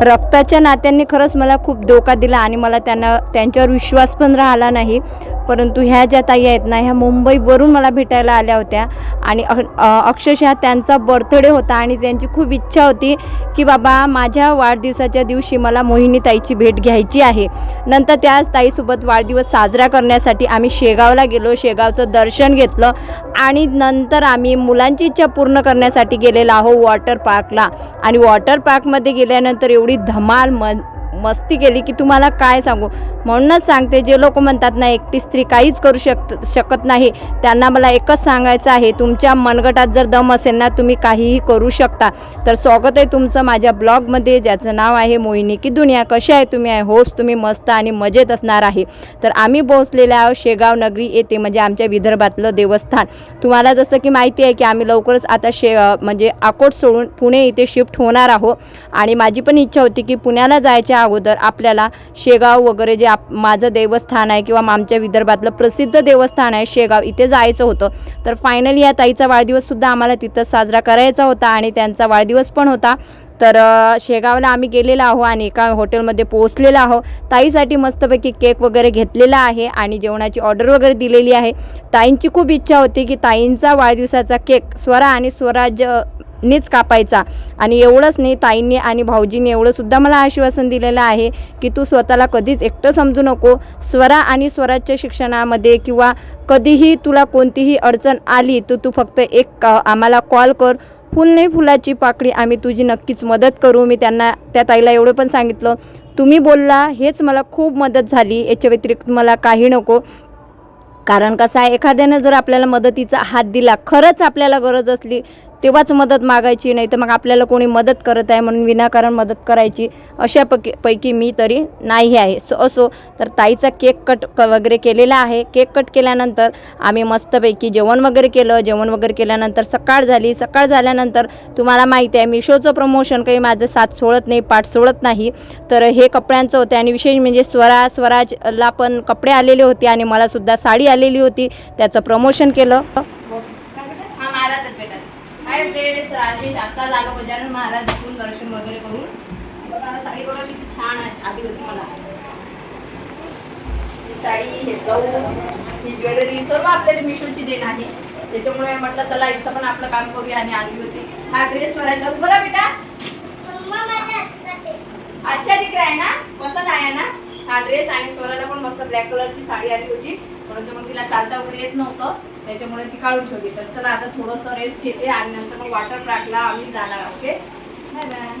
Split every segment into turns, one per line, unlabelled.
रक्ताच्या नात्यांनी खरंच मला खूप धोका दिला आणि मला त्यांना त्यांच्यावर विश्वास पण राहिला नाही. परंतु ह्या ज्या ताई आहेत ना ह्या मुंबईवरून मला भेटायला आल्या होत्या. आणि अक्षरशः त्यांचा बर्थडे होता आणि त्यांची खूप इच्छा होती की बाबा माझ्या वाढदिवसाच्या दिवशी मला मोहिनी ताईची भेट घ्यायची आहे. नंतर त्या ताईसोबत वाढदिवस साजरा करण्यासाठी आम्ही शेगावला गेलो. शेगावचं दर्शन घेतलं आणि नंतर आम्ही मुलांची इच्छा पूर्ण करण्यासाठी गेलेलो आहो वॉटर पार्कला. आणि वॉटर पार्कमध्ये गेल्यानंतर एवढी धमाल म मस्ती केली की तुम्हाला काय सांगू? म्हणूनच सांगते जे लोक म्हणतात ना एकटी स्त्री काहीच करू शक शकत नाही. त्यांना मला एकच सांगायचं आहे तुमच्या मनगटात जर दम असेल ना तुम्ही काहीही करू शकता. तर स्वागत आहे तुमचं माझ्या ब्लॉगमध्ये ज्याचं नाव आहे मोहिनी की दुनिया. कशी आहे तुम्ही? आहे होप्स तुम्ही मस्त आणि मजेत असणार आहे. तर आम्ही पोहोचलेले आहोत शेगाव नगरी येथे म्हणजे आमच्या विदर्भातलं देवस्थान. तुम्हाला जसं की माहिती आहे की आम्ही लवकरच आता शे म्हणजे अकोट सोडून पुणे इथे शिफ्ट होणार आहोत. आणि माझी पण इच्छा होती की पुण्याला जायच्या अगोदर आपल्याला शेगाव वगैरे जे आप माझं देवस्थान आहे किंवा आमच्या विदर्भातलं प्रसिद्ध देवस्थान आहे शेगाव इथे जायचं होतं. तर फायनली या ताईचा वाढदिवससुद्धा आम्हाला तिथं साजरा करायचा होता आणि त्यांचा वाढदिवस पण होता. तर शेगावला आम्ही गेलेलो आहो आणि एका हॉटेलमध्ये पोहोचलेलो आहो ताईसाठी मस्तपैकी केक वगैरे घेतलेला आहे आणि जेवणाची ऑर्डर वगैरे दिलेली आहे. ताईंची खूप इच्छा होती की ताईंचा वाढदिवसाचा केक स्वरा आणि स्वराज नीच कापायचा. आणि एवढंच नाही ताईंनी आणि भाऊजींनी एवढंसुद्धा मला आश्वासन दिलेलं आहे की तू स्वतःला कधीच एकटं समजू नको. स्वरा आणि स्वराजच्या शिक्षणामध्ये किंवा कधीही तुला कोणतीही अडचण आली तर तू फक्त एक आम्हाला कॉल कर. फुल नाही फुलाची पाकळी आम्ही तुझी नक्कीच मदत करू. मी त्यांना त्या ताईला एवढं पण सांगितलं. तुम्ही बोलला हेच मला खूप मदत झाली. याच्या व्यतिरिक्त मला काही नको. कारण कसं आहे एखाद्यानं जर आपल्याला मदतीचा हात दिला खरंच आपल्याला गरज असली तेव्हाच मदत मागायची नाही तर मग आपल्याला कोणी मदत करत आहे म्हणून विनाकारण मदत करायची अशा पैकी पैकी मी तरी नाही आहे. सो असो तर ताईचा केक कट क वगैरे केलेला आहे. केक कट केल्यानंतर आम्ही मस्तपैकी जेवण वगैरे केलं. जेवण वगैरे केल्यानंतर सकाळ झाली. सकाळ झाल्यानंतर तुम्हाला माहिती आहे मिशोचं प्रमोशन काही माझं साथ सोडत नाही पाठ सोडत नाही. तर हे कपड्यांचं होते आणि विशेष म्हणजे स्वरा स्वराजला पण कपडे आलेले होते आणि मलासुद्धा साडी आलेली होती. त्याचं प्रमोशन केलं. Hi friends Rajesh. आता आलो गजानन महाराज इथून दर्शन वगैरे करून. बघा साडी बघा किती छान आहे. आली होती मला. ही साडी हे ब्लाऊज ही ज्वेलरी सर्व आपल्याला मिशोची देण आहे. त्याच्यामुळे म्हटलं चला इथं पण आपलं काम करूया आणि आणली होती. हा ड्रेस स्वराजला बरं बेटा. अच्छा दिख रहा है ना? पसंद आया ना? हा ड्रेस आणि स्वराला पण मस्त ब्लॅक कलरची साडी आली होती. परंतु मग तिला चालता वगैरे येत नव्हतं. त्याच्यामुळे ती काढून ठेवली. तर चला आता थोडंसं रेस्ट घेते आणि नंतर मग वॉटर पार्कला आम्ही जाणार ओके बाय बाय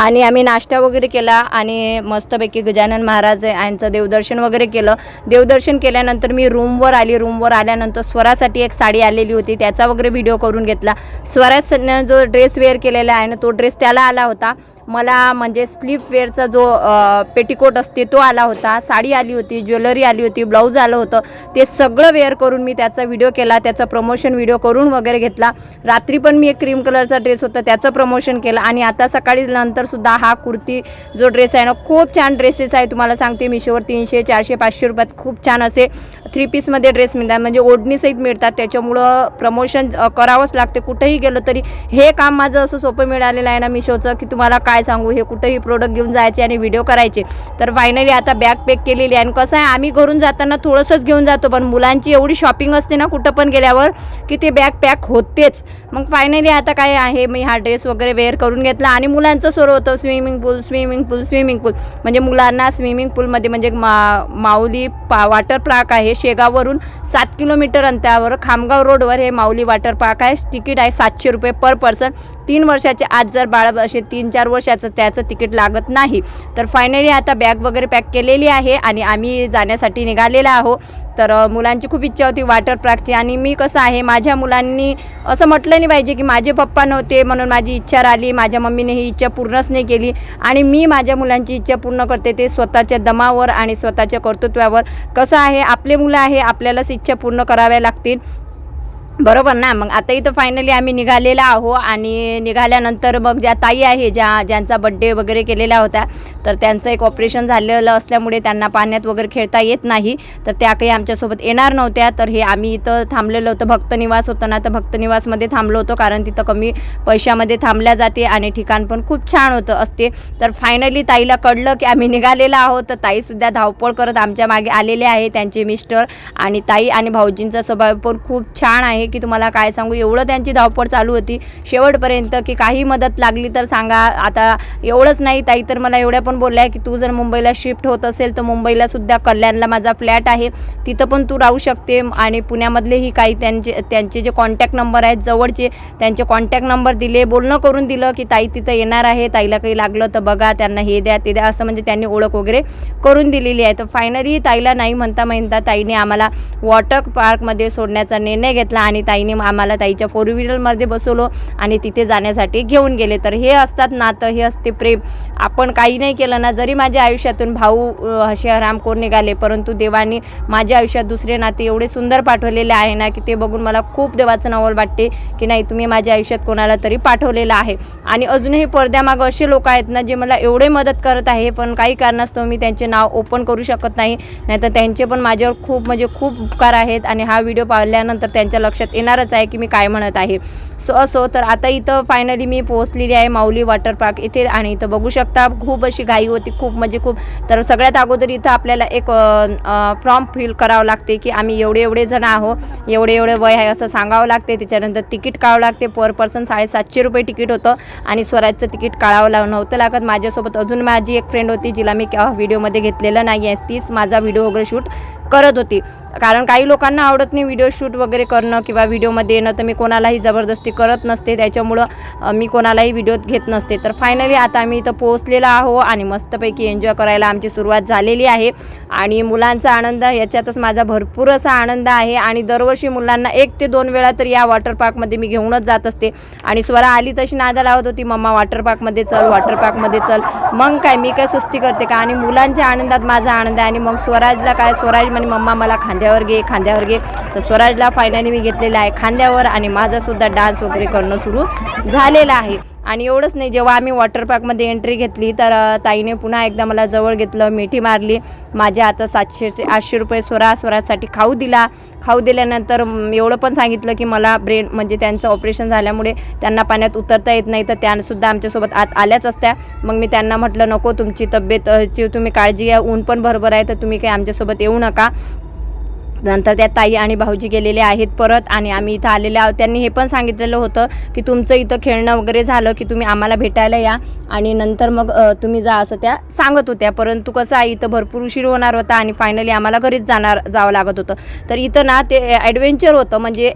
आणि आम्ही नाश्ता वगैरे केला आणि मस्तपैकी गजानन महाराज यांचं देवदर्शन वगैरे केलं. देवदर्शन केल्यानंतर मी रूमवर आली. रूमवर आल्यानंतर स्वरासाठी एक साडी आलेली होती. त्याचा वगैरे व्हिडिओ करून घेतला. स्वरासनं जो ड्रेस वेअर केलेला आहे ना तो ड्रेस त्याला आला होता. मला म्हणजे स्लीप वेअरचा जो पेटीकोट पेटिकोट असते तो आला होता साडी आली होती ज्वेलरी आली होती ब्लाऊज आलं होतं ते सगळं वेअर करून मी त्याचा व्हिडिओ केला त्याचा प्रमोशन व्हिडिओ करून वगैरे घेतला. रात्री पण मी एक क्रीम कलरचा ड्रेस होता त्याचं प्रमोशन केलं आणि आता सकाळी नंतरसुद्धा हा कुर्ती जो ड्रेस आहे ना खूप छान ड्रेसेस आहे तुम्हाला सांगते मिशोवर तीनशे चारशे पाचशे रुपयात खूप छान असे थ्री पीसमध्ये ड्रेस मिळतात. म्हणजे ओढणीसहित मिळतात त्याच्यामुळं प्रमोशन करावंच लागते. कुठेही गेलं तरी हे काम माझं असं सोपं मिळालेलं आहे ना मिशोचं की तुम्हाला काय सांगू? हे कुठंही प्रोडक्ट घेऊन जायचे आणि व्हिडिओ करायचे. तर फायनली आता बॅग पॅक केलेली आणि कसं आहे आम्ही घरून जाताना थोडंसंच घेऊन जातो पण मुलांची एवढी शॉपिंग असते ना कुठं पण गेल्यावर की ते बॅग पॅक होतेच. मग फायनली आता काय आहे मी हा ड्रेस वगैरे वेअर करून घेतला आणि मुलांचं सुरू होतं. Swimming pool swimming pool swimming pool म्हणजे मुलांना स्विमिंग पूलमध्ये म्हणजे मा माऊली पा वॉटर पार्क आहे. शेगाववरून सात किलोमीटर अंतरावर खामगाव रोडवर हे माऊली वॉटर पार्क आहे. तिकीट आहे सातशे रुपये पर पर्सन तीन वर्षाचे आज जर बाळ असे तीन चार वर्ष वर्षाचं त्याचं तिकीट लागत नाही. तर फायनली आता बॅग वगैरे पॅक केलेली आहे आणि आम्ही जाण्यासाठी निघालेलो आहो. तर मुलांची खूप इच्छा होती वॉटर पार्कची आणि मी कसं आहे माझ्या मुलांनी असं म्हटलं नाही पाहिजे की माझे पप्पा नव्हते म्हणून माझी इच्छा राहिली माझ्या मम्मीने ही इच्छा पूर्णच नाही केली आणि मी माझ्या मुलांची इच्छा पूर्ण करते ते स्वतःच्या दमावर आणि स्वतःच्या कर्तृत्वावर कसं आहे आपले मुलं आहे आपल्यालाच इच्छा पूर्ण कराव्या लागतील. बरोबर ना. मग आता इथं फायनली आम्ही निघालेला आहो आणि निघाल्यानंतर मग ज्या ताई आहे ज्या ज्यांचा बड्डे वगैरे केलेला होता तर त्यांचं एक ऑपरेशन झालेलं असल्यामुळे त्यांना पाण्यात वगैरे खेळता येत नाही. तर त्या काही आमच्यासोबत येणार नव्हत्या. तर हे आम्ही इथं थांबलेलं होतं. भक्तनिवास होतं ना तर भक्तनिवासमध्ये थांबलो होतो कारण तिथं कमी पैशामध्ये थांबल्या जाते आणि ठिकाण पण खूप छान होतं असते. तर फायनली ताईला कळलं की आम्ही निघालेला आहोत. तर ताईसुद्धा धावपळ करत आमच्या मागे आलेले आहे त्यांचे मिस्टर आणि ताई आणि भाऊजींचा स्वभाव पण खूप छान आहे. की तुम्हाला काय सांगू? एवढं त्यांची धावपळ चालू होती. शेवटपर्यंत की काही मदत लागली तर सांगा. आता एवढंच नाही ताई तर मला एवढ्या पण बोलल्या की तू जर मुंबईला शिफ्ट होत असेल तर मुंबईला सुद्धा कल्याणला माझा फ्लॅट आहे. तिथं पण तू राहू शकते आणि पुण्यामधलेही काही त्यांचे त्यांचे जे कॉन्टॅक्ट नंबर आहेत जवळचे त्यांचे कॉन्टॅक्ट नंबर दिले बोलणं करून दिलं की ताई तिथं येणार आहे ताईला काही लागलं तर बघा त्यांना हे द्या ते द्या असं म्हणजे त्यांनी ओळख वगैरे करून दिलेली आहे. तर फायनली ताईला नाही म्हणता म्हणता ताईने आम्हाला वॉटर पार्कमध्ये सोडण्याचा निर्णय घेतला आणि ताईने आम्हाला ताईच्या फोर व्हीलरमध्ये बसवलो आणि तिथे जाण्यासाठी घेऊन गेले. तर हे असतात नातं हे असते प्रेम. आपण काही नाही केलं ना जरी माझ्या आयुष्यातून भाऊ हशे असे रामकोर निघाले परंतु देवाने माझ्या आयुष्यात दुसरे नाते एवढे सुंदर पाठवलेले आहे ना की ते बघून मला खूप देवाचं नवल वाटते की नाही तुम्ही माझ्या आयुष्यात कोणाला तरी पाठवलेलं आहे. आणि अजूनही पडद्यामागं असे लोक आहेत ना जे मला एवढे मदत करत आहे पण काही कारणास्तव मी त्यांचे नाव ओपन करू शकत नाही. नाहीतर त्यांचे पण माझ्यावर खूप म्हणजे खूप उपकार आहेत. आणि हा व्हिडिओ पाहिल्यानंतर त्यांच्या लक्षात येणारच आहे की मी काय म्हणत आहे. सो असो तर आता इथं फायनली मी पोहोचलेली आहे माऊली वॉटर पार्क इथे आणि इथं बघू शकता खूप अशी घाई होती खूप म्हणजे खूप. तर सगळ्यात अगोदर इथं आपल्याला एक फॉर्म फिल करावं लागते की आम्ही एवढे एवढे जण आहो एवढे एवढे वय आहे असं सांगावं लागते. त्याच्यानंतर तिकीट काढावं लागते. पर पर्सन साडेसातशे रुपये तिकीट होतं आणि स्वराजचं तिकीट काढावं लाव नव्हतं लागत. माझ्यासोबत अजून माझी एक फ्रेंड होती जिला मी व्हिडिओमध्ये घेतलेलं नाही आहे तीच माझा व्हिडिओ वगैरे शूट करत होती. कारण काही लोकांना आवडत नाही व्हिडिओ शूट वगैरे करणं किंवा व्हिडिओमध्ये येणं तर मी कोणालाही जबरदस्ती करत नसते. त्याच्यामुळं मी कोणालाही व्हिडिओत घेत नसते. तर फायनली आता आम्ही इथं पोहोचलेलो आहो आणि मस्तपैकी एन्जॉय करायला आमची सुरुवात झालेली आहे. आणि मुलांचा आनंद याच्यातच माझा भरपूर असा आनंद आहे. आणि दरवर्षी मुलांना एक ते दोन वेळा तर या वॉटर पार्कमध्ये मी घेऊनच जात असते. आणि स्वरा आली तशी नादा लावत होती मम्मा वॉटर पार्कमध्ये चल वॉटर पार्कमध्ये चल. मग काय मी काय सुस्ती करते का? आणि मुलांच्या आनंदात माझा आनंद आहे. आणि मग स्वराजला काय स्वराज म्हणे मम्मा मला खांद्यावर घे खांद्यावर घे. तर स्वराजला फायनली मी घेतलेला आहे खांद्यावर आणि माझासुद्धा डान्स वगैरे करणं सुरू झालेलं आहे. आणि एवढंच नाही जेव्हा आम्ही वॉटर पार्कमध्ये एंट्री घेतली तर ताईने पुन्हा एकदा मला जवळ घेतलं मिठी मारली. माझ्या आता सातशेचे आठशे रुपये स्वरा स्वरासाठी खाऊ दिला. खाऊ दिल्यानंतर एवढं पण सांगितलं की मला ब्रेन म्हणजे त्यांचं ऑपरेशन झाल्यामुळे त्यांना पाण्यात उतरता येत नाही तर त्यासुद्धा आमच्यासोबत आत आल्याच असत्या. मग मी त्यांना म्हटलं नको तुमची तब्येतची तुम्ही काळजी घ्या ऊन पण बरोबर आहे तर तुम्ही काही आमच्यासोबत येऊ नका. नंतर त्या ताई आणि भाऊजी गेलेले आहेत परत आणि आम्ही इथं आलेले आहोत. त्यांनी हे पण सांगितलेलं होतं की तुमचं इथं खेळणं वगैरे झालं की तुम्ही आम्हाला भेटायला या. आणि नंतर मग तुम्ही जा असं त्या सांगत होत्या. परंतु कसं आहे इथं भरपूर उशीर होणार होता आणि फायनली आम्हाला घरीच जाणार जावं लागत होतं. तर इथं ना ते ॲडव्हेंचर होतं. म्हणजे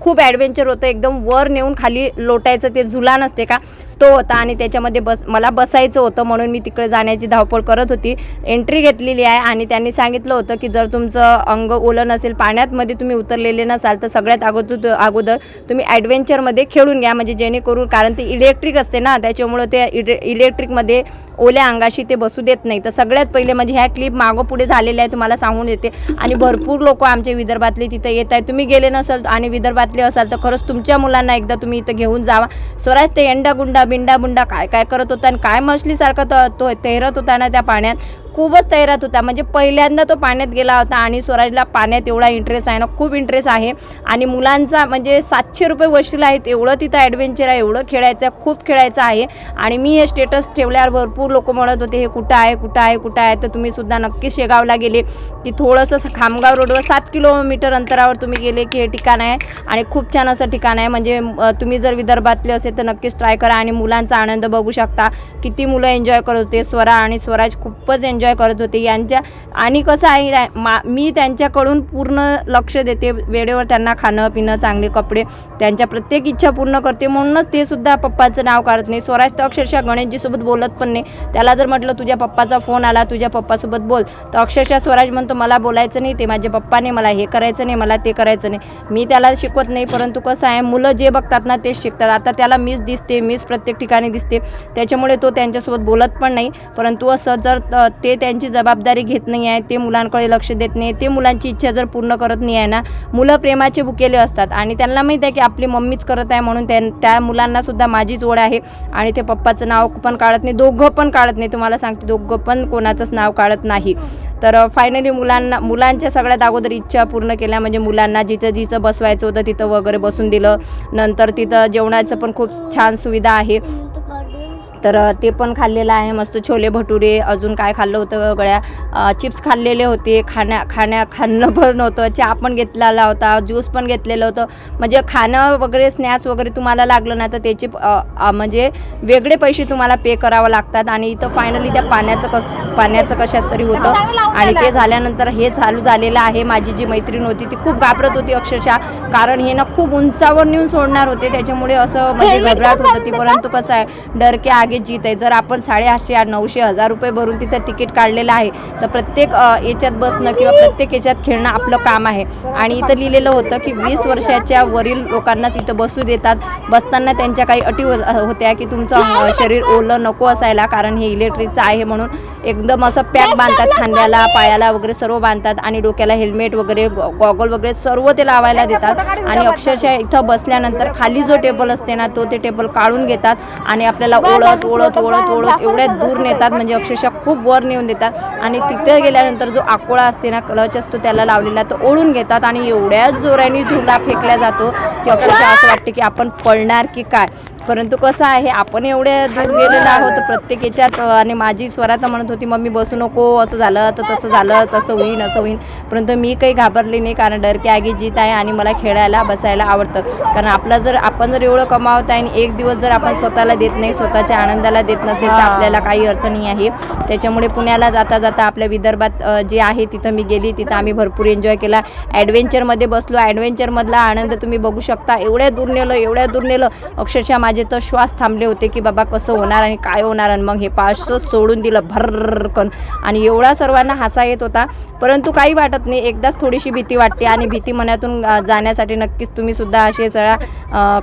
खूप ॲडव्हेंचर होतं. एकदम वर नेऊन खाली लोटायचं ते झुला नसते का? तो होता आणि त्याच्यामध्ये बस मला बसायचं होतं म्हणून मी तिकडे जाण्याची धावपळ करत होती. एंट्री घेतलेली आहे आणि त्यांनी सांगितलं होतं की जर तुमचं अंग ओलं नसेल पाण्यातमध्ये तुम्ही उतरलेले नसाल तर सगळ्यात अगोदर अगोदर तुम्ही ॲडव्हेंचरमध्ये खेळून घ्या. म्हणजे जेणेकरून कारण ते इलेक्ट्रिक असते ना त्याच्यामुळं ते इलेक्ट्रिकमध्ये ओल्या अंगाशी ते बसू देत नाही. तर सगळ्यात पहिले म्हणजे ह्या क्लिप मागं पुढे झालेल्या आहे तुम्हाला सांगून देते. आणि भरपूर लोक आमचे विदर्भातले तिथं येत आहेत. तुम्ही गेले नसाल आणि विदर्भातले असाल तर खरंच तुमच्या मुलांना एकदा तुम्ही इथं घेऊन जावा. स्वराज ते एंडागुंडा बिंडा बुंडा काय काय करत होता आणि काय मछलीसारखं तर तो तैरत होता ना त्या पाण्यात? खूपच तैरात होता. म्हणजे पहिल्यांदा तो पाण्यात गेला होता आणि स्वराजला पाण्यात एवढा इंटरेस्ट आहे ना खूप इंटरेस्ट आहे. आणि मुलांचा म्हणजे सातशे रुपये वशील आहेत एवढं तिथं ॲडव्हेंचर आहे एवढं खेळायचं आहे खूप खेळायचं आहे. आणि मी हे स्टेटस ठेवल्यावर भरपूर लोक म्हणत होते हे कुठं आहे कुठं आहे कुठं आहे? तर तुम्ही सुद्धा नक्की शेगावला गेले. की थोडंसं खामगाव रोडवर सात किलोमीटर अंतरावर तुम्ही गेले की हे ठिकाण आहे. आणि खूप छान असं ठिकाण आहे. म्हणजे तुम्ही जर विदर्भातले असेल तर नक्कीच ट्राय करा आणि मुलांचा आनंद बघू शकता. किती मुलं एन्जॉय करत होते स्वरा आणि स्वराज खूपच एन्जॉय करत होते. यांच्या आणि कसं आहे मा मी त्यांच्याकडून पूर्ण लक्ष देते. वेळेवर त्यांना खाणं पिणं चांगले कपडे त्यांच्या प्रत्येक इच्छा पूर्ण करते. म्हणूनच ते सुद्धा पप्पाचं नाव काढत नाही. स्वराज तर अक्षरशः गणेशजीसोबत बोलत पण नाही. त्याला जर म्हटलं तुझ्या पप्पाचा फोन आला तुझ्या पप्पासोबत बोल. तर अक्षरशः स्वराज म्हणतो मला बोलायचं नाही ते माझ्या पप्पाने मला हे करायचं नाही मला ते करायचं नाही. मी त्याला शिकवत नाही परंतु कसं आहे मुलं जे बघतात ना तेच शिकतात. आता त्याला मीच दिसते मीच प्रत्येक ठिकाणी दिसते. त्याच्यामुळे तो त्यांच्यासोबत बोलत पण नाही. परंतु असं जर ते त्यांची जबाबदारी घेत नाही आहे ते मुलांकडे लक्ष देत नाही ते मुलांची इच्छा जर पूर्ण करत नाही आहे ना मुलं प्रेमाचे भुकेले असतात. आणि त्यांना माहीत आहे की आपली मम्मीच करत आहे म्हणून त्या त्या मुलांनासुद्धा माझीच ओढ आहे आणि ते पप्पाचं नाव पण काढत नाही दोघं पण काढत नाही. तुम्हाला सांगते दोघं पण कोणाचंच नाव काढत नाही. तर फायनली मुलांना मुलांच्या सगळ्यात अगोदर इच्छा पूर्ण केल्या म्हणजे मुलांना जिथं जिथं बसवायचं होतं तिथं वगैरे बसून दिलं. नंतर तिथं जेवणाचं पण खूप छान सुविधा आहे. तर ते पण खाल्लेलं आहे. मस्त छोले भटुरे अजून काय खाल्लं होतं गळ्या चिप्स खाल्लेले होते. खाण्या खाण्या खाणं पण होतं चहा पण घेतलेला होता. ज्यूस पण घेतलेलं होतं. म्हणजे खाणं वगैरे स्नॅक्स वगैरे तुम्हाला लागलं ना तर त्याचे म्हणजे वेगळे पैसे तुम्हाला पे करावं लागतात. आणि इथं फायनली त्या पाण्याचं कस पाण्याचं कशात तरी होतं. आणि ते झाल्यानंतर हे चालू झालेलं आहे. माझी जी मैत्रीण होती ती खूप घाबरत होती अक्षरशः. कारण हे ना खूप उंचावर नेऊन सोडणार होते. त्याच्यामुळे असं म्हणजे घबराट होत होती. परंतु कसं आहे डर के आगे जीत आहे. जर आपण साडेआठशे आठ नऊशे हजार रुपये भरून तिथं तिकीट काढलेलं आहे तर प्रत्येक याच्यात बसणं किंवा प्रत्येक याच्यात खेळणं आपलं काम आहे. आणि इथं लिहिलेलं होतं की वीस वर्षाच्या वरील लोकांनाच इथं बसू देतात. बसताना त्यांच्या काही अटी हो, होत्या की तुमचं शरीर ओलं नको असायला कारण हे इलेक्ट्रिकचं आहे म्हणून एकदम असं पॅक बांधतात खांद्याला पायाला वगैरे सर्व बांधतात आणि डोक्याला हेल्मेट वगैरे गॉगल वगैरे सर्व ते लावायला देतात. आणि अक्षरशः इथं बसल्यानंतर खाली जो टेबल असते ना तो ते टेबल काढून घेतात आणि आपल्याला ओढत ओढत ओढत ओढत एवढ्या दूर नेतात म्हणजे अक्षरशः खूप वर नेऊन देतात. आणि तिथे गेल्यानंतर जो आकोळा असते ना क्लच असतो त्याला लावलेला तो ओढून घेतात आणि एवढ्या जोराने झुला फेकला जातो की अक्षरशः असं वाटते की आपण पळणार की काय. परंतु कसं आहे आपण एवढे दूर गेलेलो आहोत प्रत्येक याच्यात आणि माझी स्वरात म्हणत होती मम्मी बसू नको असं झालं तर तसं झालं तसं होईन असं होईन. परंतु मी काही घाबरली नाही कारण डर के आगे जीत आहे आणि मला खेळायला बसायला आवडतं. कारण आपला जर आपण जर एवढं कमावत आहे आणि एक दिवस जर आपण स्वतःला देत नाही स्वतःच्या आनंदाला देत नसेल तर आपल्याला काही अर्थ नाही आहे. त्याच्यामुळे पुण्याला जाता जाता आपल्या विदर्भात जे आहे तिथं मी गेली तिथं आम्ही भरपूर एन्जॉय केला. ॲडव्हेंचरमध्ये बसलो ॲडव्हेंचरमधला आनंद तुम्ही बघू शकता. एवढ्या दूर नेलं एवढ्या दूर नेलं अक्षरशः माझे तर श्वास थांबले होते की बाबा कसं होणार आणि काय होणार आणि मग हे पाचशं सोडून दिलं भरकन. आणि एवढा सर्वांना हसा येत होता. परंतु काही वाटत नाही. एकदाच थोडीशी भीती वाटते आणि भीती मनातून जाण्यासाठी नक्कीच तुम्ही सुद्धा असे जरा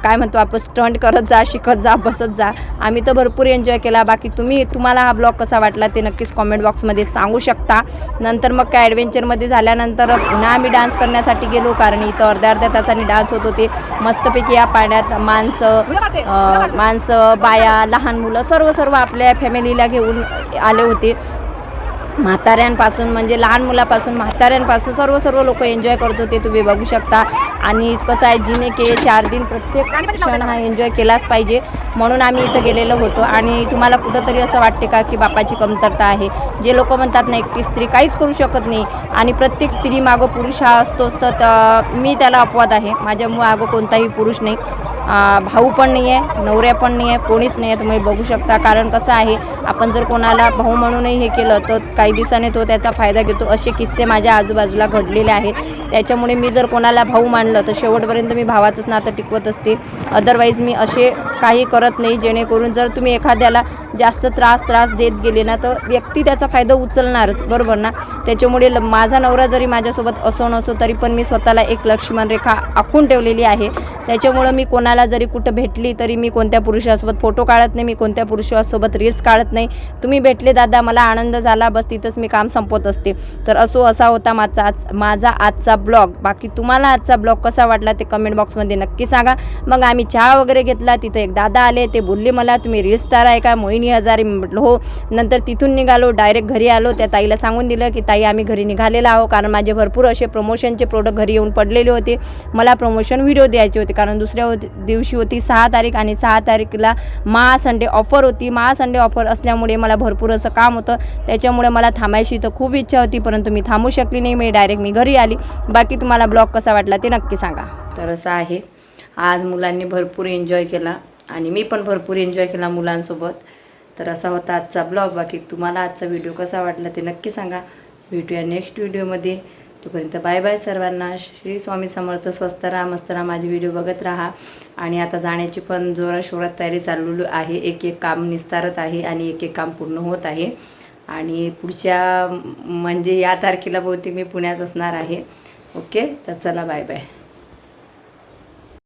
काय म्हणतो आपण स्टंट करत जा शिकत जा बसत जा. आम्ही तर भरपूर एन्जॉय केला. बाकी तुम्ही तुम्हाला हा ब्लॉग कसा वाटला ते नक्कीच कॉमेंट बॉक्समध्ये सांगू शकता. नंतर मग काय ॲडव्हेंचरमध्ये झाल्यानंतर पुन्हा आम्ही डान्स करण्यासाठी गेलो. कारण इथं अर्ध्या अर्ध्या तासाने डान्स होत होते. मस्तपैकी या पाण्यात माणसं माणसं बाया लहान मुलं सर्व सर्व आपल्या फॅमिलीला घेऊन आले होते. म्हाताऱ्यांपासून म्हणजे लहान मुलापासून म्हाताऱ्यांपासून सर्व सर्व लोक एन्जॉय करत होते तुम्ही बघू शकता. आणि कसं आहे जिने के चार दिन प्रत्येक क्षण हा एन्जॉय केलाच पाहिजे. म्हणून आम्ही इथं गेलेलो होतो. आणि तुम्हाला कुठंतरी असं वाटते का की बापाची कमतरता आहे? जे लोक म्हणतात ना एकटी स्त्री काहीच करू शकत नाही. आणि प्रत्येक स्त्री मागं पुरुष हा असतोच तर मी त्याला अपवाद आहे. माझ्या मागं कोणताही पुरुष नाही. भाऊ पण नाही आहे नवऱ्या पण नाही आहे कोणीच नाही आहे तुम्ही बघू शकता. कारण कसं आहे आपण जर कोणाला भाऊ म्हणूनही हे केलं तर काही दिवसाने तो त्याचा फायदा घेतो. असे किस्से माझ्या आजूबाजूला घडलेले आहेत त्याच्यामुळे मी जर कोणाला भाऊ मानलं तर शेवटपर्यंत मी भावाचंच नातं टिकवत असते. अदरवाईज मी असे काही करत नाही. जेणेकरून जर तुम्ही एखाद्याला जास्त त्रास त्रास देत गेले ना तर व्यक्ती त्याचा फायदा उचलणारच. बरोबर ना? त्याच्यामुळे ल- माझा नवरा जरी माझ्यासोबत असो नसो तरी पण मी स्वतःला एक लक्ष्मण रेखा आखून ठेवलेली आहे. त्याच्यामुळं मी कोणाला जरी कुठं भेटली तरी मी कोणत्या पुरुषासोबत फोटो काढत नाही मी कोणत्या पुरुषासोबत रील्स काढत नाही. तुम्ही भेटले दादा मला आनंद झाला बस तिथंच मी काम संपवत असते. तर असो असा होता माझा आज माझा आजचा ब्लॉग. बाकी तुम्हाला आजचा ब्लॉग कसा वाटला ते कमेंट बॉक्समध्ये नक्की सांगा. मग आम्ही चहा वगैरे घेतला तिथं एक दादा आले ते बोलले मला तुम्ही रील स्टार आहे का? मोहिनी हजारे. म्हटलं हो. नंतर तिथून निघालो डायरेक्ट घरी आलो. त्या ताईला सांगून दिलं की ताई आम्ही घरी निघालेला आहो कारण माझे भरपूर असे प्रमोशनचे प्रोडक्ट घरी येऊन पडलेले होते. मला प्रमोशन व्हिडिओ द्यायचे होते कारण दुसऱ्या होती- दिवशी होती सहा तारीख आणि सहा तारीखला महा संडे ऑफर होती. महा संडे ऑफर असल्यामुळे मला भरपूर असं काम होतं. त्याच्यामुळे मला थांबायची तर खूप इच्छा होती परंतु मी थांबू शकली नाही. मी डायरेक्ट मी घरी आली. बाकी तुम्हाला ब्लॉग कसा वाटला ते नक्की सांगा. तर असं आहे. आज मुलांनी भरपूर एन्जॉय केला आणि मी पण भरपूर एन्जॉय केला मुलांसोबत. तर असा होता आजचा ब्लॉग. बाकी तुम्हाला आजचा व्हिडिओ कसा वाटला ते नक्की सांगा. भेटूया नेक्स्ट व्हिडिओमध्ये तोपर्यंत बाय बाय सर्वांना. श्री स्वामी समर्थ स्वस्त राहा मस्त राहा माझे व्हिडिओ बघत राहा. आणि आता जाण्याची पण जोराशोरात तयारी चाललेली आहे. एक एक काम निस्तारत आहे आणि एक एक काम पूर्ण होत आहे. आणि पुढच्या म्हणजे या तारखेला बहुतेक मी पुण्यात असणार आहे. ओके? तर चला बाय बाय.